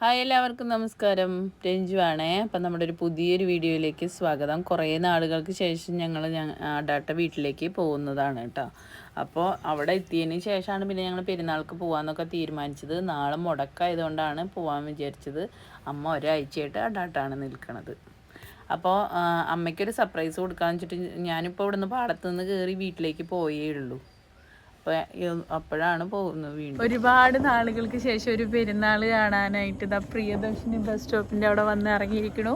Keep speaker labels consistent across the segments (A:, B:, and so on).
A: Hi എല്ലാവർക്കും നമസ്കാരം. രഞ്ജു ആണേ. അപ്പം നമ്മുടെ ഒരു പുതിയൊരു വീഡിയോയിലേക്ക് സ്വാഗതം. കുറേ നാളുകൾക്ക് ശേഷം ഞങ്ങൾ ഡാട്ട വീട്ടിലേക്ക് പോകുന്നതാണ് കേട്ടോ. അപ്പോൾ അവിടെ എത്തിയതിന് ശേഷമാണ് പിന്നെ ഞങ്ങൾ പെരുന്നാൾക്ക് പോകാമെന്നൊക്കെ തീരുമാനിച്ചത്. നാളെ മുടക്കായതുകൊണ്ടാണ് പോകാൻ വിചാരിച്ചത്. അമ്മ ഒരാഴ്ചയായിട്ട് അഡാട്ടാണ് നിൽക്കുന്നത് അപ്പോൾ അമ്മയ്ക്കൊരു സർപ്രൈസ് കൊടുക്കാന്ന് വെച്ചിട്ട് ഞാനിപ്പോൾ ഇവിടുന്ന് പാടത്തുനിന്ന് കയറി വീട്ടിലേക്ക് പോയേ ഉള്ളൂ. അപ്പോൾ അപ്പോഴാണ് പോകുന്നത് വീണ്ടും.
B: ഒരുപാട് നാളുകൾക്ക് ശേഷം ഒരു പെരുന്നാൾ കാണാനായിട്ട് ഇതാ പ്രിയദർശിനി ബസ് സ്റ്റോപ്പിന്റെ അവിടെ വന്ന് ഇറങ്ങിയിരിക്കണു.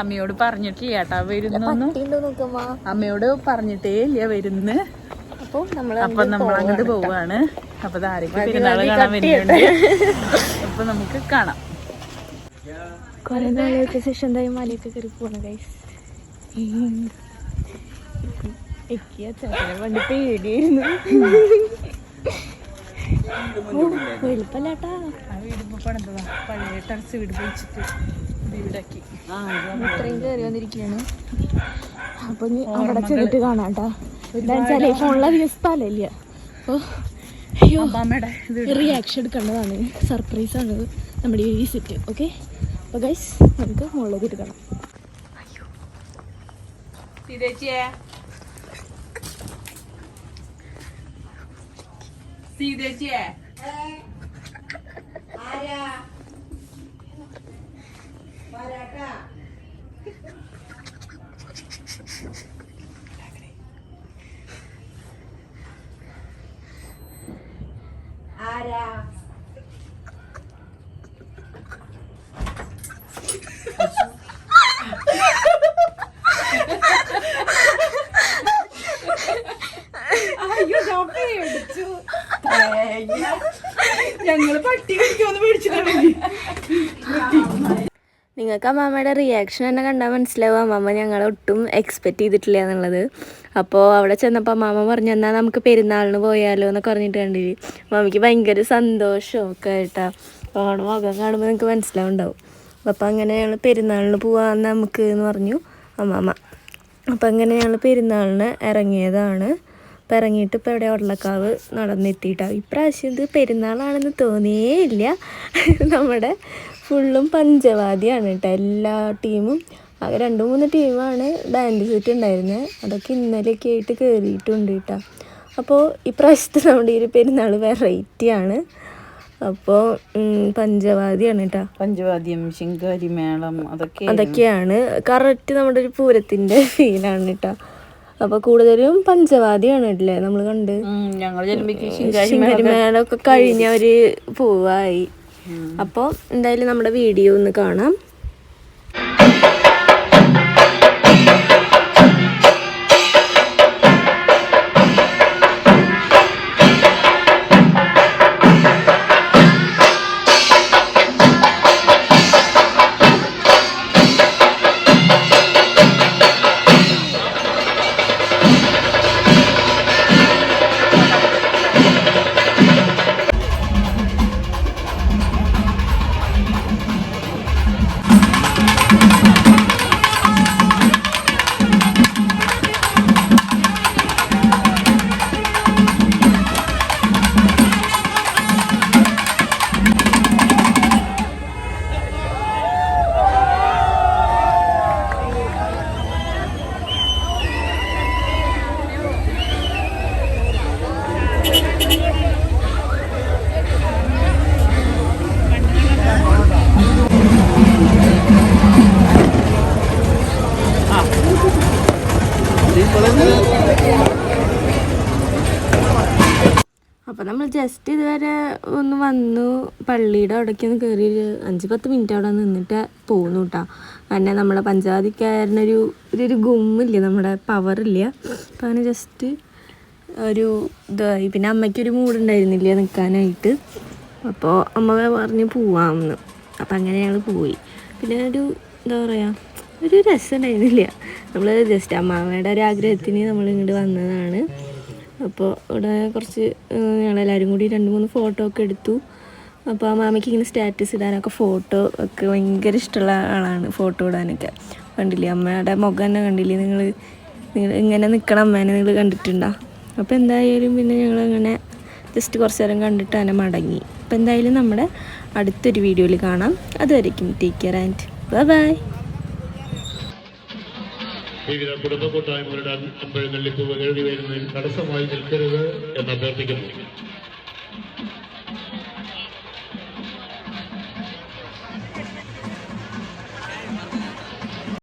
B: അമ്മയോട് പറഞ്ഞിട്ടില്ല കേട്ടാ വരുന്നൊന്നും. അമ്മയോട് പറഞ്ഞിട്ടേ ഇല്ല വരുന്ന്.
C: അപ്പോൾ നമ്മൾ
B: അപ്പൊ നമ്മൾ അങ്ങോട്ട് പോവാണ് അപ്പൊ ആരെങ്കിലും പെരുന്നാൾ കാണാൻ വരുന്നുണ്ട്. അപ്പൊ നമുക്ക് കാണാം.
C: കുറെ നാളുകൾക്ക് ശേഷം എന്തായാലും മലയൊക്കെ കയറി പോണ ഗൈസ് എനിക്ക് അച്ഛനെ പണ്ട് പേടിയായിരുന്നു. എളുപ്പല്ലാട്ടാ
B: ആ വീട് പണിതതാ. പഴയ ടർച്ച് വീട് പൊളിച്ചിട്ട് വീടാക്കി.
C: ഇത്രയും കയറി വന്നിരിക്കുകയാണ് അപ്പൊ ഇനി അവിടെ ചെന്നിട്ട് കാണാട്ടാ. എന്താ വെച്ചാലേ ഫോണിലധികം സ്ഥലമില്ല. അയ്യോ. റിയാക്ഷൻ എടുക്കേണ്ടതാണ്. സർപ്രൈസ് ആണ് നമ്മുടെ ഈ വിസിറ്റ് ഓക്കെ അപ്പൊ ഗൈസ് നമുക്ക് മുകളിലേക്ക് എടുക്കണം
B: സീതേച്ചിയെ സീതേച്ചിയെ ഞങ്ങൾ പട്ടി കടിക്കുമെന്ന് പേടിച്ചിട്ടാണ്
C: നിങ്ങൾക്ക് അമ്മാമ്മയുടെ റിയാക്ഷൻ തന്നെ കണ്ടാൽ മനസ്സിലാവും. അമ്മാമ്മ ഞങ്ങൾ ഒട്ടും എക്സ്പെക്റ്റ് ചെയ്തിട്ടില്ല എന്നുള്ളത്. അപ്പോൾ അവിടെ ചെന്നപ്പോൾ അമ്മാമ്മ പറഞ്ഞു എന്നാൽ നമുക്ക് പെരുന്നാളിന് പോയാലോ എന്നൊക്കെ പറഞ്ഞിട്ട് കണ്ടില്ലേ മാമിക്ക് ഭയങ്കര സന്തോഷം ഒക്കെ ആയിട്ടാ ഓണം മുഖം കാണുമ്പോൾ നിങ്ങൾക്ക് മനസ്സിലാവുണ്ടാവും. അപ്പോൾ അങ്ങനെ ഞങ്ങൾ പെരുന്നാളിന് പോവാന്ന് നമുക്ക് എന്ന് പറഞ്ഞു അമ്മാമ്മ. അപ്പം അങ്ങനെ ഞങ്ങൾ പെരുന്നാളിന് ഇറങ്ങിയതാണ്. അപ്പം ഇറങ്ങിയിട്ട് ഇപ്പോൾ എവിടെ ഉള്ളക്കാവ് നടന്നെത്തിയിട്ടാണ് ഇപ്രാവശ്യം ഇത് പെരുന്നാളാണെന്ന് തോന്നിയേ ഇല്ല നമ്മുടെ ഫുള്ളും പഞ്ചവാദിയാണ് കേട്ടോ. എല്ലാ ടീമും. ആ രണ്ട് മൂന്ന് ടീമാണ് ബാൻഡ് സെറ്റ് ഉണ്ടായിരുന്നത് അതൊക്കെ ഇന്നലെയൊക്കെ ആയിട്ട് കയറിയിട്ടുണ്ട് കേട്ടോ. അപ്പോൾ ഇപ്രാവശ്യത്തെ നമ്മുടെ ഈ ഒരു പെരുന്നാൾ വെറൈറ്റിയാണ് അപ്പോൾ പഞ്ചവാദിയാണ് കേട്ടോ.
A: പഞ്ചവാദ്യം ശിങ്കാരി മേളം അതൊക്കെ
C: അതൊക്കെയാണ്. കറക്റ്റ് നമ്മുടെ ഒരു പൂരത്തിന്റെ ഫീലാണ് കേട്ടോ. അപ്പോൾ കൂടുതലും പഞ്ചവാദിയാണ് അല്ലേ നമ്മൾ കണ്ട്.
A: ഞങ്ങൾ കഴിഞ്ഞ ഒരു
C: ശിങ്കരിമേളൊക്കെ കഴിഞ്ഞവര് പോവായി. അപ്പോൾ എന്തായാലും നമ്മുടെ വീഡിയോ ഒന്ന് കാണാം. അപ്പോൾ നമ്മൾ ജസ്റ്റ് ഇതുവരെ ഒന്ന് വന്നു പള്ളിയുടെ അവിടേക്ക് ഒന്ന് കയറി ഒരു അഞ്ച് പത്ത് മിനിറ്റ് അവിടെ നിന്നിട്ട് പോകുന്നു കേട്ടോ കാരണം നമ്മളെ പഞ്ചാതിക്കാരനൊരു ഒരു ഒരു ഗുമ്മില്ല നമ്മുടെ പവറില്ല അപ്പോൾ അങ്ങനെ ജസ്റ്റ് ഒരു ഇതായി. പിന്നെ അമ്മയ്ക്കൊരു മൂടുണ്ടായിരുന്നില്ല നിൽക്കാനായിട്ട്. അപ്പോൾ അമ്മ പറഞ്ഞ് പോവാമെന്ന്. അപ്പം അങ്ങനെ ഞങ്ങൾ പോയി. പിന്നെ ഒരു എന്താ പറയുക ഒരു രസം ഉണ്ടായിരുന്നില്ല. നമ്മൾ ജസ്റ്റ് അമ്മാമ്മയുടെ ഒരു ആഗ്രഹത്തിന് നമ്മൾ ഇങ്ങോട്ട് വന്നതാണ്. അപ്പോൾ ഇവിടെ കുറച്ച് ഞങ്ങളെല്ലാവരും കൂടി രണ്ട് മൂന്ന് ഫോട്ടോ ഒക്കെ എടുത്തു. അപ്പോൾ ആ മാമയ്ക്ക് ഇങ്ങനെ സ്റ്റാറ്റസ് ഇടാനൊക്കെ ഫോട്ടോ ഒക്കെ ഭയങ്കര ഇഷ്ടമുള്ള ആളാണ് ഫോട്ടോ ഇടാനൊക്കെ. കണ്ടില്ലേ? അമ്മയുടെ മുഖം തന്നെ കണ്ടില്ലേ? നിങ്ങൾ നിങ്ങൾ ഇങ്ങനെ നിൽക്കണം അമ്മേനെ നിങ്ങൾ കണ്ടിട്ടുണ്ടോ? അപ്പോൾ എന്തായാലും പിന്നെ ഞങ്ങൾ അങ്ങനെ ജസ്റ്റ് കുറച്ച് നേരം കണ്ടിട്ട് തന്നെ മടങ്ങി. അപ്പോൾ എന്തായാലും നമ്മുടെ അടുത്തൊരു വീഡിയോയിൽ കാണാം. അതുവരെയ്ക്കും take care and bye bye
D: വിവിധ കുടുംബ കൂട്ടായ്മകളുടെ അമ്പഴങ്ങള്ളിപ്പൂവ് എഴുതി വരുന്നതിൽ തടസ്സമായി നിൽക്കരുത് എന്ന് അഭ്യർത്ഥിക്കുന്നു.